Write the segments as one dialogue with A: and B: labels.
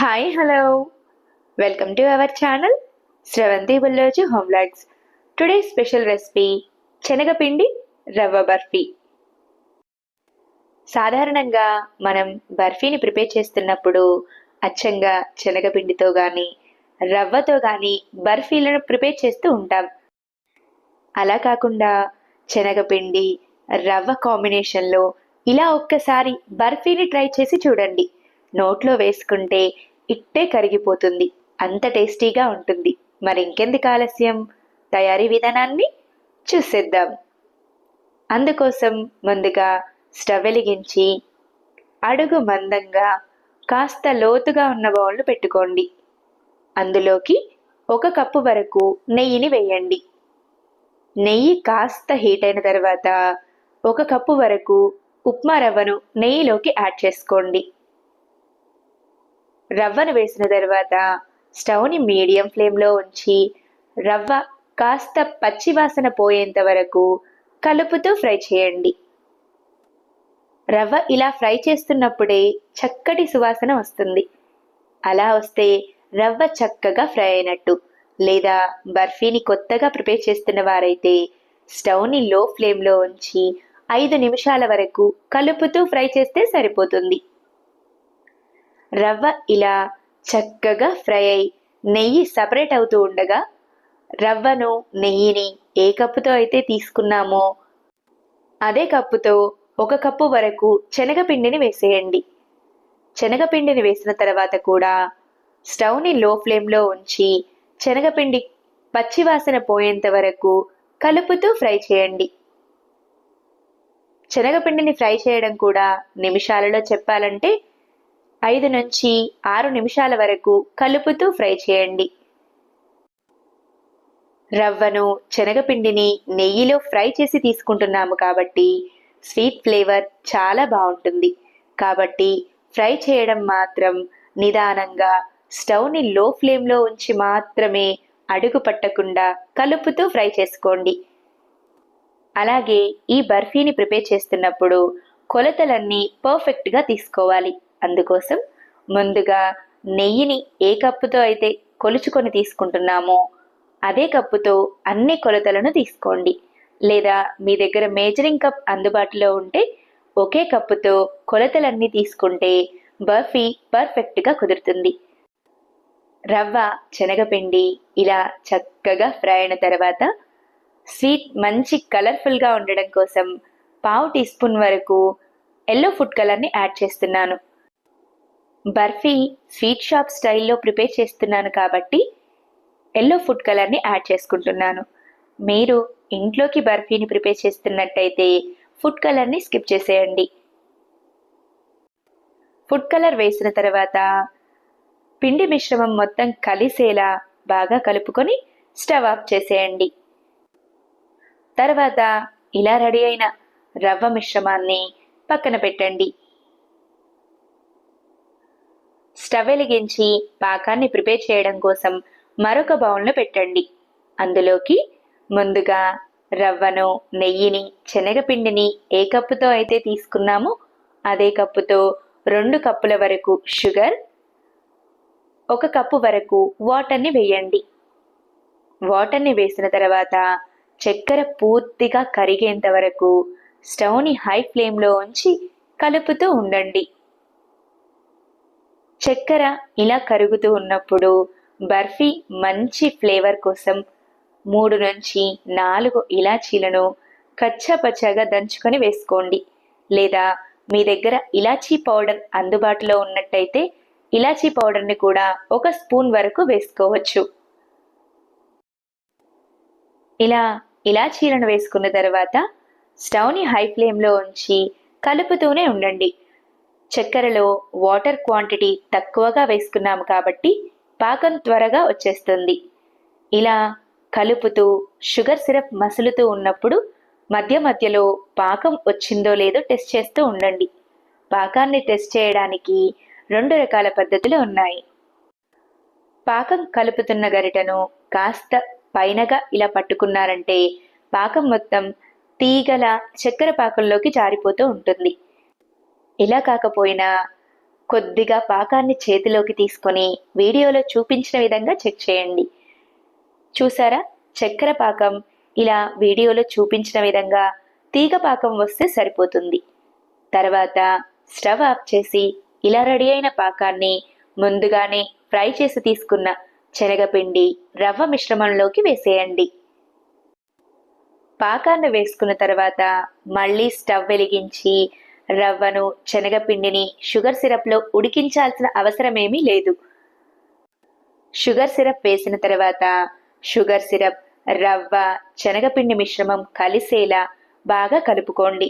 A: Hi hello welcome to our channel Shravanthi Bulloju home vlogs today special recipe శనగపిండి రవ్వ బర్ఫీ సాధారణంగా మనం బర్ఫీని prepare చేస్తున్నప్పుడు అచ్చంగా శనగపిండితో కానీ రవ్వతో కానీ బర్ఫీలను ప్రిపేర్ చేస్తూ ఉంటాం. అలా కాకుండా శనగపిండి రవ్వ కాంబినేషన్లో ఇలా ఒక్కసారి బర్ఫీని ట్రై చేసి చూడండి. నోట్లో వేసుకుంటే ఇట్టే కరిగిపోతుంది. అంత టేస్టీగా ఉంటుంది. మరి ఇంకెందుకు ఆలస్యం? తయారీ విధానాన్ని చూసేద్దాం. అందుకోసం ముందుగా స్టవ్ వెలిగించి అడుగు మందంగా కాస్త లోతుగా ఉన్న బౌల్ను పెట్టుకోండి. అందులోకి ఒక కప్పు వరకు నెయ్యిని వేయండి. నెయ్యి కాస్త హీట్ అయిన తర్వాత ఒక కప్పు వరకు ఉప్మా రవ్వను నెయ్యిలోకి యాడ్ చేసుకోండి. రవ్వను వేసిన తర్వాత స్టవ్ని మీడియం ఫ్లేమ్లో ఉంచి రవ్వ కాస్త పచ్చి వాసన పోయేంత వరకు కలుపుతూ ఫ్రై చేయండి. రవ్వ ఇలా ఫ్రై చేస్తున్నప్పుడే చక్కటి సువాసన వస్తుంది. అలా వస్తే రవ్వ చక్కగా ఫ్రై అయినట్టు. లేదా బర్ఫీని కొత్తగా ప్రిపేర్ చేస్తున్న వారైతే స్టవ్ని లో ఫ్లేమ్లో ఉంచి ఐదు నిమిషాల వరకు కలుపుతూ ఫ్రై చేస్తే సరిపోతుంది. రవ్వ ఇలా చక్కగా ఫ్రై అయి నెయ్యి సపరేట్ అవుతూ ఉండగా రవ్వను నెయ్యిని ఏ కప్పుతో అయితే తీసుకున్నామో అదే కప్పుతో ఒక కప్పు వరకు శనగపిండిని వేసేయండి. శనగపిండిని వేసిన తర్వాత కూడా స్టవ్ని లో ఫ్లేమ్లో ఉంచి శనగపిండి పచ్చివాసన పోయేంత వరకు కలుపుతూ ఫ్రై చేయండి. శనగపిండిని ఫ్రై చేయడం కూడా నిమిషాలలో చెప్పాలంటే ఐదు నుంచి ఆరు నిమిషాల వరకు కలుపుతూ ఫ్రై చేయండి. రవ్వను శనగపిండిని నెయ్యిలో ఫ్రై చేసి తీసుకుంటున్నాము కాబట్టి స్వీట్ ఫ్లేవర్ చాలా బాగుంటుంది. కాబట్టి ఫ్రై చేయడం మాత్రం నిదానంగా స్టవ్ని లో ఫ్లేమ్లో ఉంచి మాత్రమే అడుగు పట్టకుండా కలుపుతూ ఫ్రై చేసుకోండి. అలాగే ఈ బర్ఫీని ప్రిపేర్ చేస్తున్నప్పుడు కొలతలన్నీ పర్ఫెక్ట్గా తీసుకోవాలి. అందుకోసం ముందుగా నెయ్యిని ఏ కప్పుతో అయితే కొలుచుకొని తీసుకుంటున్నామో అదే కప్పుతో అన్ని కొలతలను తీసుకోండి. లేదా మీ దగ్గర మేజరింగ్ కప్ అందుబాటులో ఉంటే ఒకే కప్పుతో కొలతలన్నీ తీసుకుంటే బర్ఫీ పర్ఫెక్ట్గా కుదురుతుంది. రవ్వ శనగపిండి ఇలా చక్కగా ఫ్రై అయిన తర్వాత స్వీట్ మంచి కలర్ఫుల్గా ఉండడం కోసం పావు టీ స్పూన్ వరకు ఎల్లో ఫుడ్ కలర్ని యాడ్ చేస్తున్నాను. బర్ఫీ స్వీట్ షాప్ స్టైల్లో ప్రిపేర్ చేస్తున్నాను కాబట్టి ఎల్లో ఫుడ్ కలర్ని యాడ్ చేసుకుంటున్నాను. మీరు ఇంట్లోకి బర్ఫీని ప్రిపేర్ చేస్తున్నట్టయితే ఫుడ్ కలర్ని స్కిప్ చేసేయండి. ఫుడ్ కలర్ వేసిన తర్వాత పిండి మిశ్రమం మొత్తం కలిసేలా బాగా కలుపుకొని స్టవ్ ఆఫ్ చేసేయండి. తర్వాత ఇలా రెడీ అయిన రవ్వ మిశ్రమాన్ని పక్కన పెట్టండి. స్టవ్ వెలిగించి పాకాన్ని ప్రిపేర్ చేయడం కోసం మరొక బౌల్ను పెట్టండి. అందులోకి ముందుగా రవ్వను నెయ్యిని శనగపిండిని ఏ కప్పుతో అయితే తీసుకున్నామో అదే కప్పుతో రెండు కప్పుల వరకు షుగర్ ఒక కప్పు వరకు వాటర్ని వేయండి. వాటర్ని వేసిన తర్వాత చక్కెర పూర్తిగా కరిగేంత వరకు స్టవ్ని హై ఫ్లేమ్లో ఉంచి కలుపుతూ ఉండండి. చక్కెర ఇలా కరుగుతూ ఉన్నప్పుడు బర్ఫీ మంచి ఫ్లేవర్ కోసం మూడు నుంచి నాలుగు ఇలాచీలను కచ్చాపచ్చాగా దంచుకొని వేసుకోండి. లేదా మీ దగ్గర ఇలాచీ పౌడర్ అందుబాటులో ఉన్నట్టయితే ఇలాచీ పౌడర్ని కూడా ఒక స్పూన్ వరకు వేసుకోవచ్చు. ఇలా ఇలాచీలను వేసుకున్న తర్వాత స్టవ్ని హై ఫ్లేమ్లో ఉంచి కలుపుతూనే ఉండండి. చక్కెరలో వాటర్ క్వాంటిటీ తక్కువగా వేసుకున్నాము కాబట్టి పాకం త్వరగా వచ్చేస్తుంది. ఇలా కలుపుతూ షుగర్ సిరప్ మసులుతూ ఉన్నప్పుడు మధ్య మధ్యలో పాకం వచ్చిందో లేదో టెస్ట్ చేస్తూ ఉండండి. పాకాన్ని టెస్ట్ చేయడానికి రెండు రకాల పద్ధతులు ఉన్నాయి. పాకం కలుపుతున్న గరిటను కాస్త పైనగా ఇలా పట్టుకున్నారంటే పాకం మొత్తం తీగల చక్కెర పాకంలోకి జారిపోతూ ఉంటుంది. ఇలా కాకపోయినా కొద్దిగా పాకాన్ని చేతిలోకి తీసుకొని వీడియోలో చూపించిన విధంగా చెక్ చేయండి. చూసారా? చక్కెర పాకం ఇలా వీడియోలో చూపించిన విధంగా తీగ పాకం వస్తే సరిపోతుంది. తర్వాత స్టవ్ ఆఫ్ చేసి ఇలా రెడీ అయిన పాకాన్ని ముందుగానే ఫ్రై చేసి తీసుకున్న శనగపిండి రవ్వ మిశ్రమంలోకి వేసేయండి. పాకాన్ని వేసుకున్న తర్వాత మళ్ళీ స్టవ్ వెలిగించి రవ్వను శనగపిండిని షుగర్ సిరప్లో ఉడికించాల్సిన అవసరమేమీ లేదు. షుగర్ సిరప్ వేసిన తర్వాత షుగర్ సిరప్ రవ్వ శనగపిండి మిశ్రమం కలిసేలా బాగా కలుపుకోండి.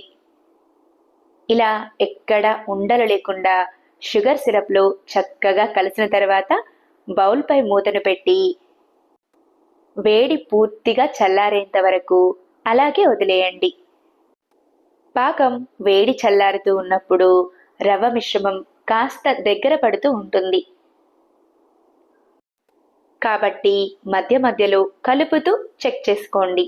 A: ఇలా ఎక్కడ ఉండలు లేకుండా షుగర్ సిరప్లో చక్కగా కలిసిన తర్వాత బౌల్పై మూతను పెట్టి వేడి పూర్తిగా చల్లారేంత వరకు అలాగే వదిలేయండి. పాకం వేడి చల్లారుతూ ఉన్నప్పుడు రవ్వ మిశ్రమం కాస్త దగ్గర పడుతూ ఉంటుంది. కాబట్టి మధ్య మధ్యలో కలుపుతూ చెక్ చేసుకోండి.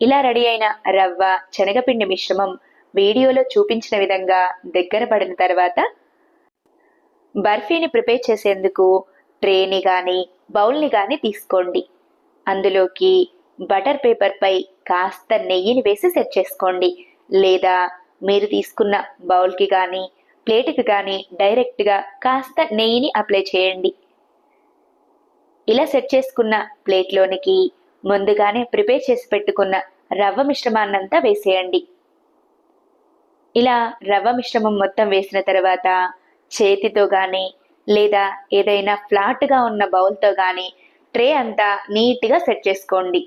A: ఇలా రెడీ అయిన రవ్వ శనగపిండి మిశ్రమం వీడియోలో చూపించిన విధంగా దగ్గర పడిన తర్వాత బర్ఫీని ప్రిపేర్ చేసేందుకు ట్రేని కానీ బౌల్ని కానీ తీసుకోండి. అందులోకి బటర్ పేపర్పై కాస్త నెయ్యిని వేసి సెట్ చేసుకోండి. లేదా మీరు తీసుకున్న బౌల్కి కానీ ప్లేట్కి కానీ డైరెక్ట్గా కాస్త నెయ్యిని అప్లై చేయండి. ఇలా సెట్ చేసుకున్న ప్లేట్లోనికి ముందుగానే ప్రిపేర్ చేసి పెట్టుకున్న రవ్వ మిశ్రమాన్నంతా వేసేయండి. ఇలా రవ్వ మిశ్రమం మొత్తం వేసిన తర్వాత చేతితో కానీ లేదా ఏదైనా ఫ్లాట్గా ఉన్న బౌల్తో కానీ ట్రే అంతా నీట్గా సెట్ చేసుకోండి.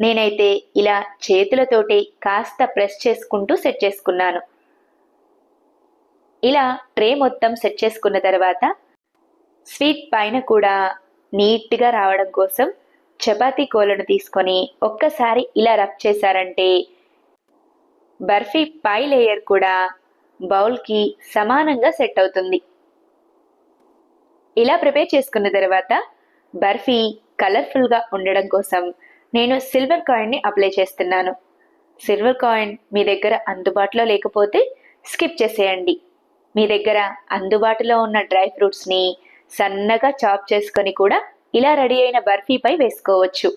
A: నేనైతే ఇలా చేతులతోటి కాస్త ప్రెస్ చేసుకుంటూ సెట్ చేసుకున్నాను. ఇలా ట్రే మొత్తం సెట్ చేసుకున్న తర్వాత స్వీట్ పైన కూడా నీట్గా రావడం కోసం చపాతీ కోలను తీసుకొని ఒక్కసారి ఇలా రబ్ చేశారంటే బర్ఫీ పై లేయర్ కూడా బౌల్కి సమానంగా సెట్ అవుతుంది. ఇలా ప్రిపేర్ చేసుకున్న తర్వాత బర్ఫీ కలర్ఫుల్గా ఉండడం కోసం నేను సిల్వర్ కాయిన్ని అప్లై చేస్తున్నాను. సిల్వర్ కాయిన్ మీ దగ్గర అందుబాటులో లేకపోతే స్కిప్ చేసేయండి. మీ దగ్గర అందుబాటులో ఉన్న డ్రై ఫ్రూట్స్ని సన్నగా చాప్ చేసుకొని కూడా ఇలా రెడీ అయిన బర్ఫీపై వేసుకోవచ్చు.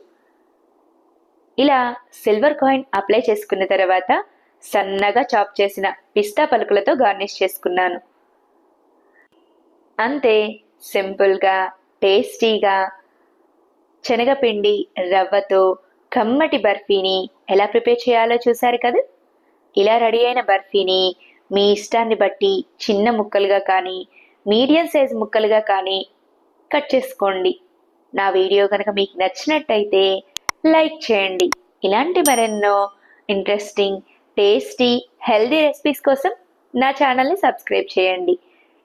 A: ఇలా సిల్వర్ కాయిన్ అప్లై చేసుకున్న తర్వాత సన్నగా చాప్ చేసిన పిస్తా పలుకులతో గార్నిష్ చేసుకున్నాను. అంతే సింపుల్గా టేస్టీగా శనగపిండి రవ్వతో కమ్మటి బర్ఫీని ఎలా ప్రిపేర్ చేయాలో చూశారు కదా? ఇలా రెడీ అయిన బర్ఫీని మీ ఇష్టాన్ని బట్టి చిన్న ముక్కలుగా కానీ మీడియం సైజ్ ముక్కలుగా కానీ కట్ చేసుకోండి. నా వీడియో కనుక మీకు నచ్చినట్టయితే లైక్ చేయండి. ఇలాంటి మరెన్నో ఇంట్రెస్టింగ్ టేస్టీ హెల్దీ రెసిపీస్ కోసం నా ఛానల్ని సబ్స్క్రైబ్ చేయండి.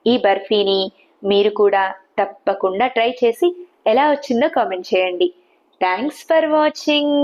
A: ఈ బర్ఫీని మీరు కూడా తప్పకుండా ట్రై చేసి ఎలా వచ్చిందో కామెంట్ చేయండి. Thanks for watching